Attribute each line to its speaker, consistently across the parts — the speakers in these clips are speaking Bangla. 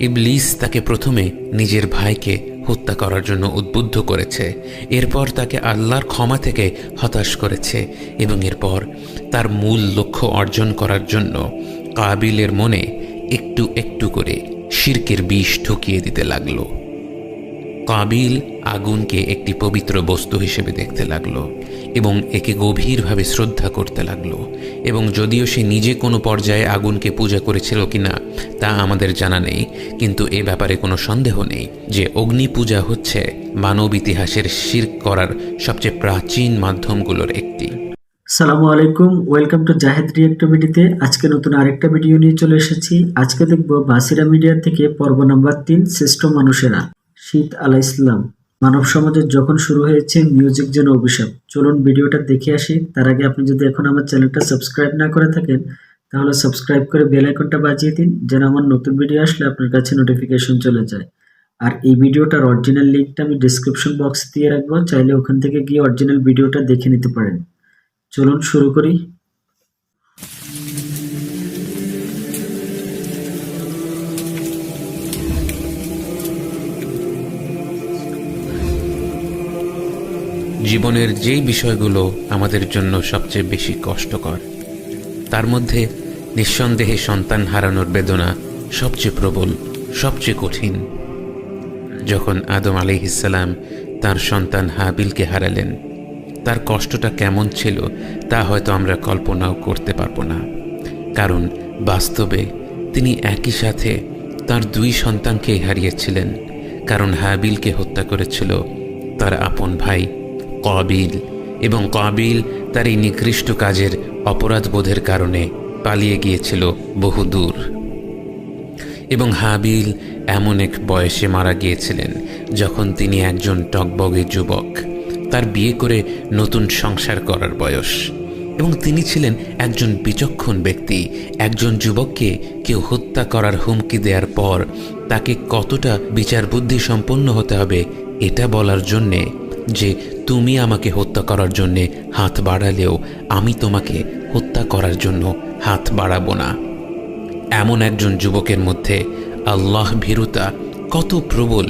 Speaker 1: ইবলিস তাকে প্রথমে নিজের ভাইকে হত্যা করার জন্য উদ্বুদ্ধ করেছে। এরপর তাকে আল্লাহর ক্ষমা থেকে হতাশ করেছে এবং এরপর তার মূল লক্ষ্য অর্জন করার জন্য কাবিলের মনে একটু একটু করে শির্কের বিষ ঢুকিয়ে দিতে লাগল। কাবিল আগুনকে একটি পবিত্র বস্তু হিসেবে দেখতে লাগল এবং একে গভীরভাবে শ্রদ্ধা করতে লাগল এবং যদিও সে নিজে কোনো পর্যায়ে আগুনকে পূজা করেছিল কিনা তা আমাদের জানা নেই, কিন্তু এ ব্যাপারে কোনো সন্দেহ নেই যে অগ্নি পূজা হচ্ছে মানব ইতিহাসের শির করার সবচেয়ে প্রাচীন মাধ্যমগুলোর একটি।
Speaker 2: সালামু আলাইকুম, ওয়েলকাম টু জাহেদ রিয়েক্টিভিটিতে আজকে নতুন আরেকটা ভিডিও নিয়ে চলে এসেছি। আজকে দেখব বাসিরা মিডিয়া থেকে পর্ব নাম্বার তিন, শ্রেষ্ঠ মানুষেরা, শীত আলা ইসলাম মানব সমাজের যখন শুরু হয়েছে মিউজিক যেন অভিশাপ, চলুন ভিডিওটা দেখে আসি। তার আগে আপনি যদি এখন আমার চ্যানেলটা সাবস্ক্রাইব না করে থাকেন, তাহলে সাবস্ক্রাইব করে বেল আইকনটা বাজিয়ে দিন, যেন আমার নতুন ভিডিও আসলে আপনার কাছে নোটিফিকেশন চলে যায়। আর এই ভিডিওটার অরিজিনাল লিঙ্কটা আমি ডিসক্রিপশন বক্সে দিয়ে রাখব, চাইলে ওখান থেকে গিয়ে অরিজিনাল ভিডিওটা দেখে নিতে পারেন। চলুন শুরু করি।
Speaker 1: জীবনের যেই বিষয়গুলো আমাদের জন্য সবচেয়ে বেশি কষ্টকর, তার মধ্যে নিঃসন্দেহে সন্তান হারানোর বেদনা সবচেয়ে প্রবল, সবচেয়ে কঠিন। যখন আদম আলিহিসাল্লাম তার সন্তান হাবিলকে হারালেন, তার কষ্টটা কেমন ছিল তা হয়তো আমরা কল্পনাও করতে পারব না। কারণ বাস্তবে তিনি একই সাথে তার দুই সন্তানকেই হারিয়েছিলেন, কারণ হাবিলকে হত্যা করেছিল তার আপন ভাই কবিল এবং কবিল তার এই নিকৃষ্ট কাজের অপরাধবোধের কারণে পালিয়ে গিয়েছিল বহুদূর এবং হাবিল এমন এক বয়সে মারা গিয়েছিলেন যখন তিনি একজন টকবগে যুবক। তার বিয়ে করে নতুন সংসার করার বয়স। এবং তিনি ছিলেন একজন বিচক্ষণ ব্যক্তি, একজন যুবককে কেউ হত্যা করার হুমকি দেওয়ার পর তাকে কতটা বিচার বুদ্ধি সম্পন্ন হতে হবে এটা বলার জন্যে যে তুমি আমাকে হত্যা করার জন্যে হাত বাড়ালেও আমি তোমাকে হত্যা করার জন্য হাত বাড়াবো না। এমন একজন যুবকের মধ্যে আল্লাহ ভীরুতা কত প্রবল।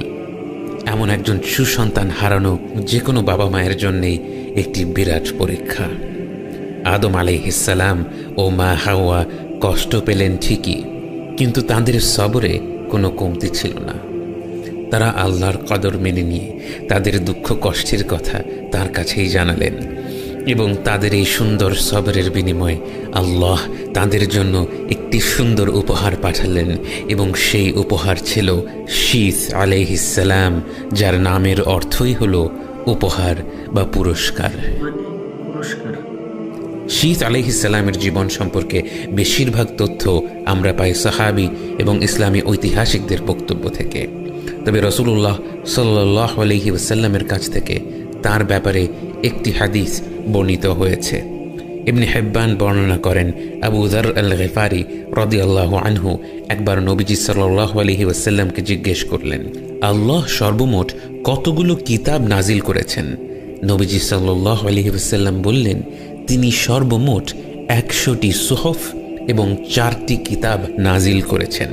Speaker 1: এমন একজন সুসন্তান হারানো যে কোনো বাবা মায়ের জন্যেই একটি বিরাট পরীক্ষা। আদম আলাইহিসালাম ও মা হাওয়া কষ্ট পেলেন ঠিকই, কিন্তু তাঁদের সবরে কোনো কমতি ছিল না। তারা আল্লাহর কদর মেনে নিয়ে তাদের দুঃখ কষ্টের কথা তার কাছেই জানালেন এবং তাদের এই সুন্দর সবরের বিনিময়ে আল্লাহ তাদের জন্য একটি সুন্দর উপহার পাঠালেন এবং সেই উপহার ছিল শীত আলাইহিসালাম যার নামের অর্থই হল উপহার বা পুরস্কার।
Speaker 2: পুরস্কার
Speaker 1: শীত আলহিসাল্লামের জীবন সম্পর্কে বেশিরভাগ তথ্য আমরা পাই সাহাবি এবং ইসলামী ঐতিহাসিকদের বক্তব্য থেকে। তবে রসুল্লাহ সাল্লাহ আলহি ওসাল্লামের কাছ থেকে তার ব্যাপারে একটি হাদিস বর্ণিত হয়েছে। এমনি হেব্বান বর্ণনা করেন আবু উদার আল গেফারি রদি আল্লাহ আনহু একবার নবীজি সাল্লাহ আলহি ওসাল্লামকে জিজ্ঞেস করলেন, আল্লাহ সর্বমোট কতগুলো কিতাব নাজিল করেছেন? নবীজি সাল্লাহ আলহি ওসাল্লাম বললেন, তিনি সর্বমোট একশোটি সোহফ এবং চারটি কিতাব নাজিল করেছেন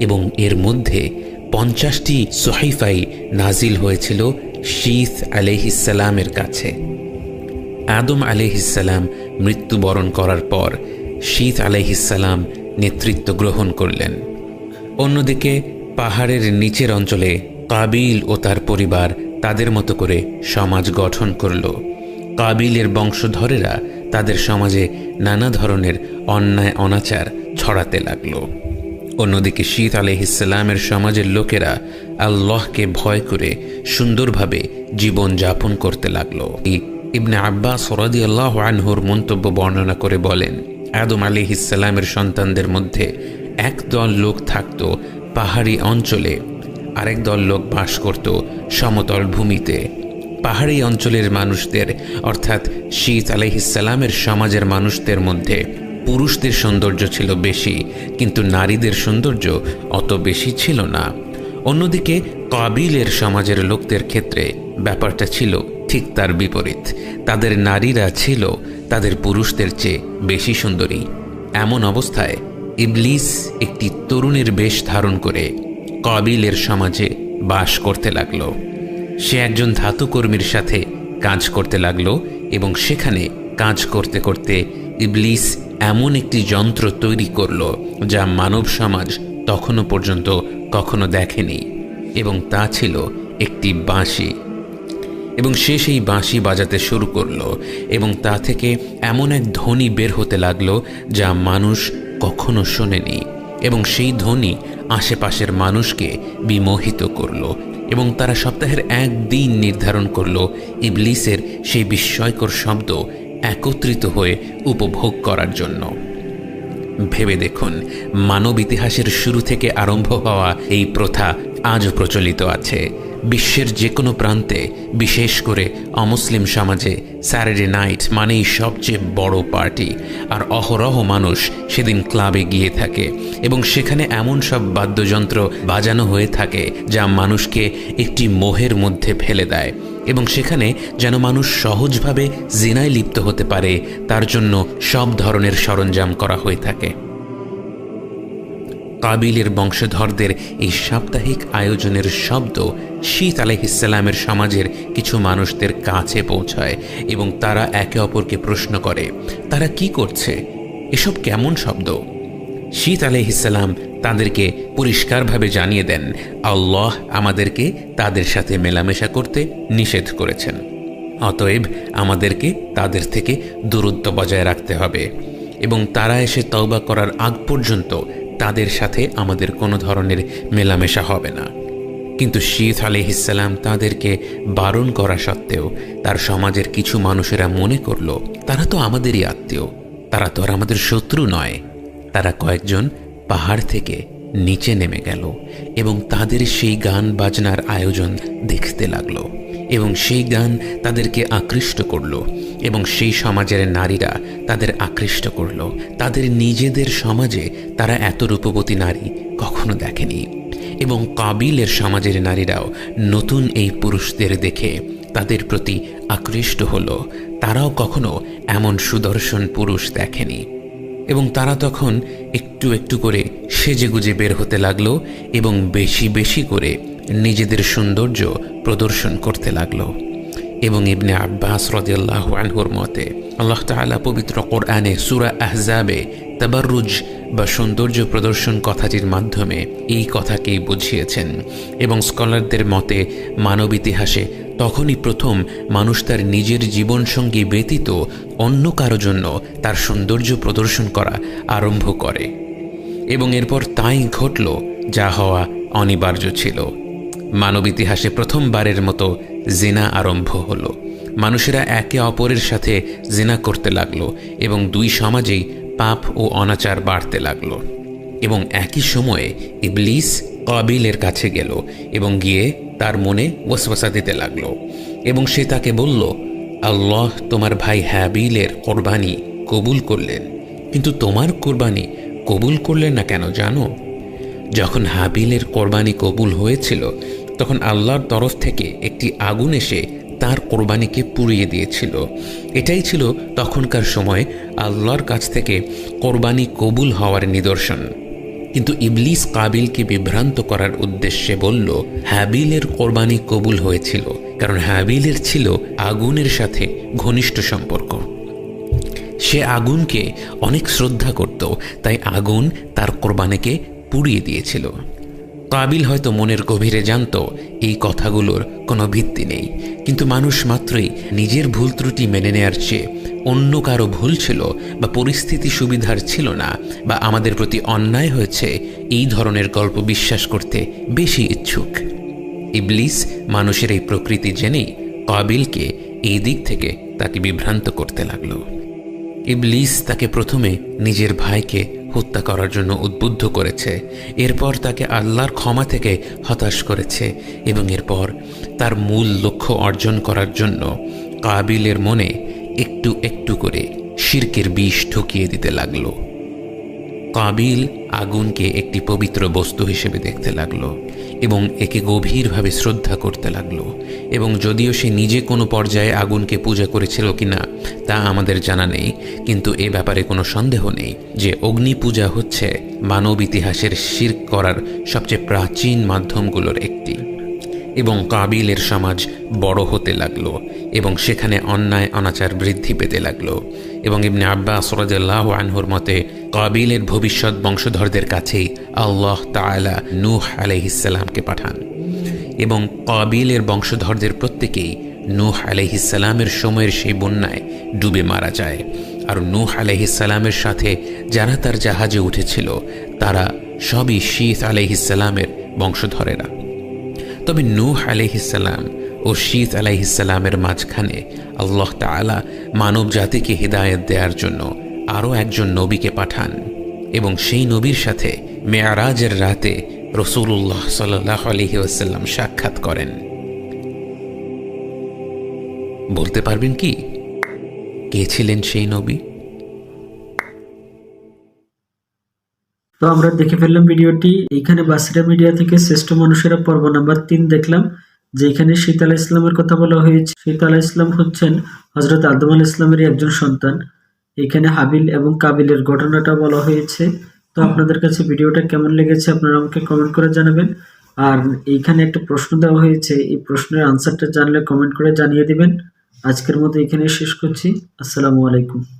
Speaker 1: এবং এর মধ্যে পঞ্চাশটি সোহাইফাই নাজিল হয়েছিল শীত আলহিসাল্লামের কাছে। আদম আলহিসাল্লাম মৃত্যুবরণ করার পর শীত আলহিসাল্লাম নেতৃত্ব গ্রহণ করলেন। অন্যদিকে পাহাড়ের নিচের অঞ্চলে কাবিল ও তার পরিবার তাদের মতো করে সমাজ গঠন করল। কাবিলের বংশধরেরা তাদের সমাজে নানা ধরনের অন্যায়, অনাচার ছড়াতে লাগল। অন্যদিকে শীত আলহিসাল্লামের সমাজের লোকেরা আল্লাহকে ভয় করে সুন্দরভাবে জীবন যাপন করতে লাগল। ইবনে আব্বাস সরাদি আল্লাহ আনহুর মন্তব্য বর্ণনা করে বলেন, আদম আলিহিসাল্লামের সন্তানদের মধ্যে এক দল লোক থাকত পাহাড়ি অঞ্চলে, আরেক দল লোক বাস করত সমতল ভূমিতে। পাহাড়ি অঞ্চলের মানুষদের, অর্থাৎ শীত আলহিসাল্লামের সমাজের মানুষদের মধ্যে পুরুষদের সৌন্দর্য ছিল বেশি, কিন্তু নারীদের সৌন্দর্য অত বেশি ছিল না। অন্যদিকে, কাবিলের সমাজের লোকদের ক্ষেত্রে ব্যাপারটা ছিল ঠিক তার বিপরীত। তাদের নারীরা ছিল তাদের পুরুষদের চেয়ে বেশি সুন্দরী। এমন অবস্থায় ইবলিস একটি তরুণের বেশ ধারণ করে কাবিলের সমাজে বাস করতে লাগল। সে একজন ধাতুকর্মীর সাথে কাজ করতে লাগল এবং সেখানে কাজ করতে করতে ইবলিস এমন একটি যন্ত্র তৈরি করল যা মানব সমাজ তখনও পর্যন্ত কখনো দেখেনি, এবং তা ছিল একটি বাঁশি। এবং সে সেই বাঁশি বাজাতে শুরু করল, এবং তা থেকে এমন এক ধ্বনি বের হতে লাগল যা মানুষ কখনো শোনেনি, এবং সেই ধ্বনি আশেপাশের মানুষকে বিমোহিত করল, এবং তারা সপ্তাহের এক দিন নির্ধারণ করল ইবলিসের সেই বিস্ময়কর শব্দ একত্রিত হয়ে উপভোগ করার জন্য। ভেবে দেখুন, মানব ইতিহাসের শুরু থেকে আরম্ভ হওয়া এই প্রথা আজও প্রচলিত আছে। বিশ্বের যে কোনো প্রান্তে, বিশেষ করে অমুসলিম সমাজে, স্যাটারডে নাইট মানেই সবচেয়ে বড় পার্টি। আর অহরহ মানুষ সেদিন ক্লাবে গিয়ে থাকে এবং সেখানে এমন সব বাদ্যযন্ত্র বাজানো হয়ে থাকে যা মানুষকে একটি মোহের মধ্যে ফেলে দেয়। এবং সেখানে যেন মানুষ সহজভাবে জিনায় লিপ্ত হতে পারে, তার জন্য সব ধরনের সরঞ্জাম করা হয়ে থাকে। কাবিলের বংশধরদের এই সাপ্তাহিক আয়োজনের শব্দ শীত আলহিসাল্লামের সমাজের কিছু মানুষদের কাছে পৌঁছায় এবং তারা একে অপরকে প্রশ্ন করে, তারা কি করছে? এসব কেমন শব্দ? শীত আলহিসাল্লাম তাদেরকে পরিষ্কারভাবে জানিয়ে দেন, আল্লাহ আমাদেরকে তাদের সাথে মেলামেশা করতে নিষেধ করেছেন। অতএব আমাদেরকে তাদের থেকে দূরত্ব বজায় রাখতে হবে এবং তারা এসে তওবা করার আগ পর্যন্ত তাদের সাথে আমাদের কোনো ধরনের মেলামেশা হবে না। কিন্তু শীত আলিহিসাল্লাম তাদেরকে বারণ করা সত্ত্বেও তার সমাজের কিছু মানুষেরা মনে করল, তারা তো আমাদেরই আত্মীয়, তারা তো আর আমাদের শত্রু নয়। তারা কয়েকজন পাহাড় থেকে নিচে নেমে গেল এবং তাদের সেই গান বাজনার আয়োজন দেখতে লাগল এবং সেই গান তাদেরকে আকৃষ্ট করল এবং সেই সমাজের নারীরা তাদের আকৃষ্ট করল। তাদের নিজেদের সমাজে তারা এত রূপবতী নারী কখনো দেখেনি এবং কাবিলের সমাজের নারীরাও নতুন এই পুরুষদের দেখে তাদের প্রতি আকৃষ্ট হলো। তারাও কখনো এমন সুদর্শন পুরুষ দেখেনি। এবং তারা তখন একটু একটু করে সেজে গুজে বের হতে লাগল এবং বেশি বেশি করে নিজেদের সৌন্দর্য প্রদর্শন করতে লাগল। এবং ইবনে আব্বাস রদিয়াল্লাহ আনহুর মতে, আল্লাহ তাআলা পবিত্র কোরআনে সুরা আহজাবে তাবারুজ বা সৌন্দর্য প্রদর্শন কথাটির মাধ্যমে এই কথাকেই বুঝিয়েছেন এবং স্কলারদের মতে, মানব ইতিহাসে তখনই প্রথম মানুষ তার নিজের জীবনসঙ্গী ব্যতীত অন্য কারও জন্য তার সৌন্দর্য প্রদর্শন করা আরম্ভ করে এবং এরপর তাই ঘটল যা হওয়া অনিবার্য ছিল। মানব ইতিহাসে প্রথমবারের মতো জিনা আরম্ভ হলো। মানুষেরা একে অপরের সাথে জেনা করতে লাগল এবং দুই সমাজেই পাপ ও অনাচার বাড়তে লাগল। এবং একই সময়ে ইবলিস কাবিলের কাছে গেল এবং গিয়ে তার মনে ওয়াসওয়াসা দিতে লাগল। এবং সে তাকে বলল, আল্লাহ তোমার ভাই হ্যাবিলের কোরবানি কবুল করলেন। কিন্তু তোমার কোরবানি কবুল করলেন না কেন জানো? যখন হাবিলের কোরবানি কবুল হয়েছিল তখন আল্লাহর তরফ থেকে একটি আগুন এসে তার কোরবানিকে পুড়িয়ে দিয়েছিল। এটাই ছিল তখনকার সময় আল্লাহর কাছ থেকে কোরবানি কবুল হওয়ার নিদর্শন। কিন্তু ইবলিস কাবিলকে বিভ্রান্ত করার উদ্দেশ্যে বলল হ্যাবিলের কোরবানি কবুল হয়েছিল, কারণ হ্যাবিলের ছিল আগুনের সাথে ঘনিষ্ঠ সম্পর্ক। সে আগুনকে অনেক শ্রদ্ধা করত, তাই আগুন তার কোরবানিকে পুড়িয়ে দিয়েছিল। কাবিল হয়তো মনের গভীরে জানত, এই কথাগুলোর কোনো ভিত্তি নেই। কিন্তু মানুষ মাত্রই নিজের ভুল ত্রুটি মেনে নেয়ার চেয়ে অন্য কারও ভুল ছিল বা পরিস্থিতি সুবিধার ছিল না বা আমাদের প্রতি অন্যায় হয়েছে, এই ধরনের গল্প বিশ্বাস করতে বেশি ইচ্ছুক। ইবলিস মানুষের এই প্রকৃতি জেনেই কাবিলকে এই দিক থেকে তাকে বিভ্রান্ত করতে লাগল। ইবলিস তাকে প্রথমে নিজের ভাইকে হত্যা করার জন্য উদ্বুদ্ধ করেছে। এরপর তাকে আল্লাহর ক্ষমা থেকে হতাশ করেছে এবং এরপর তার মূল লক্ষ্য অর্জন করার জন্য কাবিলের মনে একটু একটু করে শির্কের বিষ ঠকিয়ে দিতে লাগল। কাবিল আগুনকে একটি পবিত্র বস্তু হিসেবে দেখতে লাগল। এবং একে গভীরভাবে শ্রদ্ধা করতে লাগল। এবং যদিও সে নিজে কোনো পর্যায়ে আগুনকে পূজা করেছিল কিনা, তা আমাদের জানা নেই, কিন্তু এ ব্যাপারে কোনো সন্দেহ নেই যে অগ্নি পূজা হচ্ছে মানব ইতিহাসের শির করার সবচেয়ে প্রাচীন মাধ্যমগুলোর একটি। এবং কাবিলের সমাজ বড় হতে লাগল, এবং সেখানে অন্যায় অনাচার বৃদ্ধি পেতে লাগল। এবং ইবনে আব্বাস রাদিয়াল্লাহু আনহুর মতে কাবিলের ভবিষ্যৎ বংশধরদের কাছেই আল্লাহ তাআলা নূহ আলাইহিসসালামকে পাঠান। এবং কাবিলের বংশধরদের প্রত্যেকেই নূহ আলাইহিসসালামের সময়ের সেই বন্যায় ডুবে মারা যায়। আর নূহ আলাইহিসসালামের সাথে যারা তার জাহাজে উঠেছিল, তারা সবই শীত আলাইহিসসালামের বংশধরেরা। তবে নূহ আলাইহিসাল্লাম ও শীত আলাইহিসাল্লামের মাঝখানে আল্লাহ তাআলা মানব জাতিকে হিদায়ত দেওয়ার জন্য আরও একজন নবীকে পাঠান এবং সেই নবীর সাথে মেয়ারাজের রাতে রসুল্লাহ সাল্লাহ আলহি ওয়াসাল্লাম সাক্ষাৎ করেন। বলতে পারবেন কি? কে ছিলেন সেই নবী?
Speaker 2: তো আমরা দেখে ফেললাম ভিডিওটি। এখানে বাসিরা মিডিয়া থেকে শ্রেষ্ঠ মানুষেরা পর্ব নাম্বার তিন দেখলাম, যেখানে শীত আলাহ ইসলামের কথা বলা হয়েছে। শীত আলাহ ইসলাম হচ্ছেন হজরত আদম আল ইসলামের একজন সন্তান। এখানে হাবিল এবং কাবিলের ঘটনাটা বলা হয়েছে। তো আপনাদের কাছে ভিডিওটা কেমন লেগেছে আপনারা আমাকে কমেন্ট করে জানাবেন। আর এখানে একটা প্রশ্ন দেওয়া হয়েছে, এই প্রশ্নের আনসারটা জানলে কমেন্ট করে জানিয়ে দিবেন। আজকের মতো এখানে শেষ করছি। আসসালামু আলাইকুম।